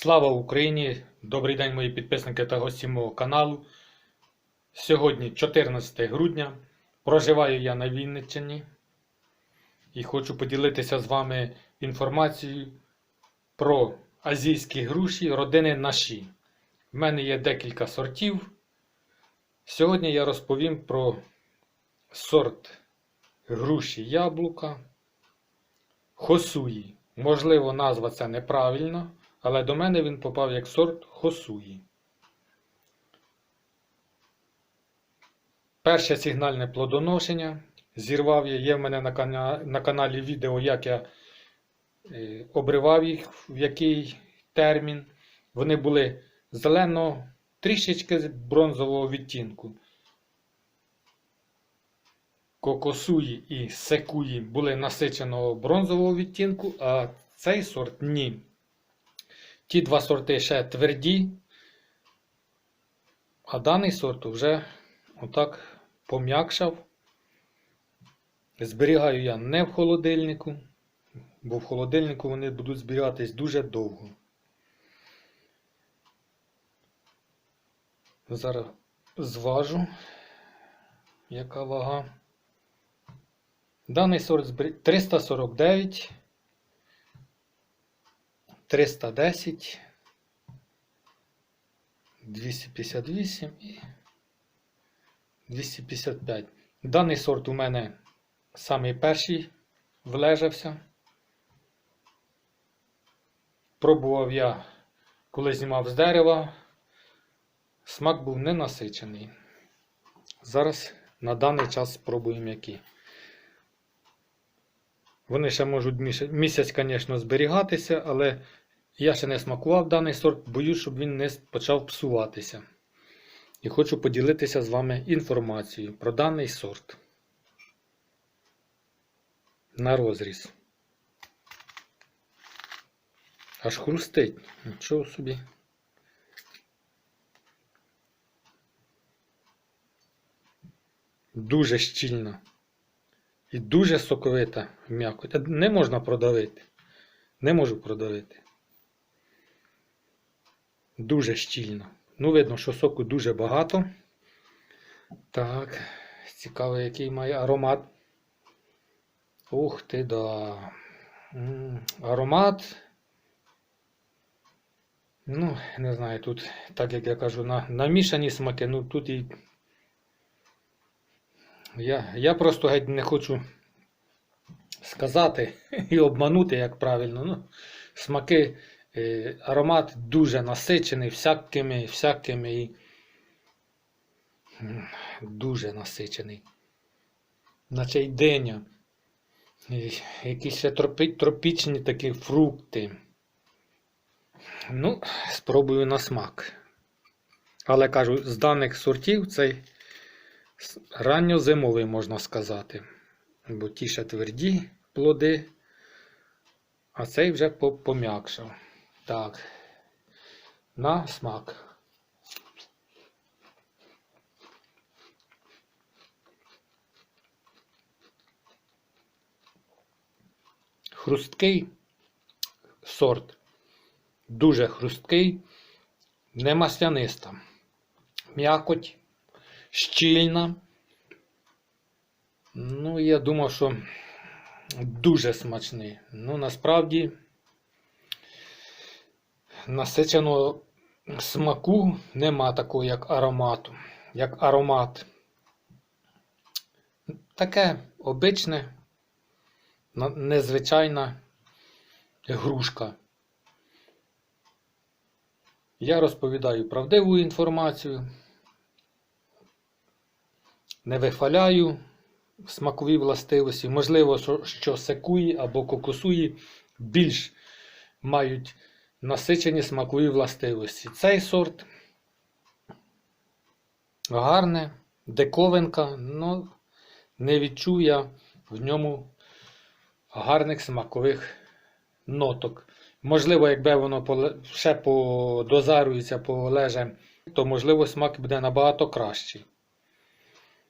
Слава Україні! Добрий день, мої підписники та гості мого каналу. Сьогодні 14 грудня. Проживаю я на Вінниччині і хочу поділитися з вами інформацією про азійські груші родини наші. В мене є декілька сортів. Сьогодні я розповім про сорт груші яблука Хосуї. Можливо, назва це неправильно, але до мене він попав як сорт Хосуї. Перше сигнальне плодоношення. Зірвав я, є в мене на, кана- на каналі відео, як я е, обривав їх, в який термін. Вони були зелено, трішечки бронзового відтінку. Кокосуї і секуї були насиченого бронзового відтінку, а цей сорт ні. Ті два сорти ще тверді, а даний сорт вже отак пом'якшав. Зберігаю я не в холодильнику, бо в холодильнику вони будуть зберігатись дуже довго. Зараз зважу, яка вага. Даний сорт збері- 349, 310, 258 і 255. Даний сорт у мене самий перший влежався. Пробував я, коли знімав з дерева, смак був ненасичений. Зараз на даний час спробуємо які. Вони ще можуть міс- місяць, звісно, зберігатися, але я ще не смакував даний сорт, боюсь, щоб він не почав псуватися. І хочу поділитися з вами інформацією про даний сорт. На розріз. Аж хрустить. Нічого собі. Дуже щільно. І дуже соковита м'якоть. Не можна продавити. Не можу продавити. Дуже щільно. Ну, видно, що соку дуже багато. Так, цікаво, який має аромат. Ух ти, да. Аромат. Ну, не знаю, тут, так як я кажу, на, намішані смаки, ну тут і. Я, я просто геть не хочу сказати і обманути, як правильно. Ну, смаки, е, аромат дуже насичений всякими, всякими і дуже насичений. Наче й диня. Якісь ще тропі, тропічні такі фрукти. Ну, спробую на смак. Але кажу, з даних сортів цей ранньозимовий, можна сказати. Бо ті ще тверді плоди, а цей вже пом'якшав. Так, на смак. Хрусткий сорт. Дуже хрусткий, не масляниста. М'якоть, щільна. Ну, я думав, що дуже смачний. Ну, насправді, насиченого смаку нема такого, як аромату. Як аромат. Таке обичне, незвичайна грушка. Я розповідаю правдиву інформацію, не вихваляю смакові властивості. Можливо, що- секуї або кокосуї більш мають насичені смакові властивості. Цей сорт гарне, диковинка, але не відчув я в ньому гарних смакових ноток. Можливо, якби воно ще подозарується, полеже, то можливо смак буде набагато кращий.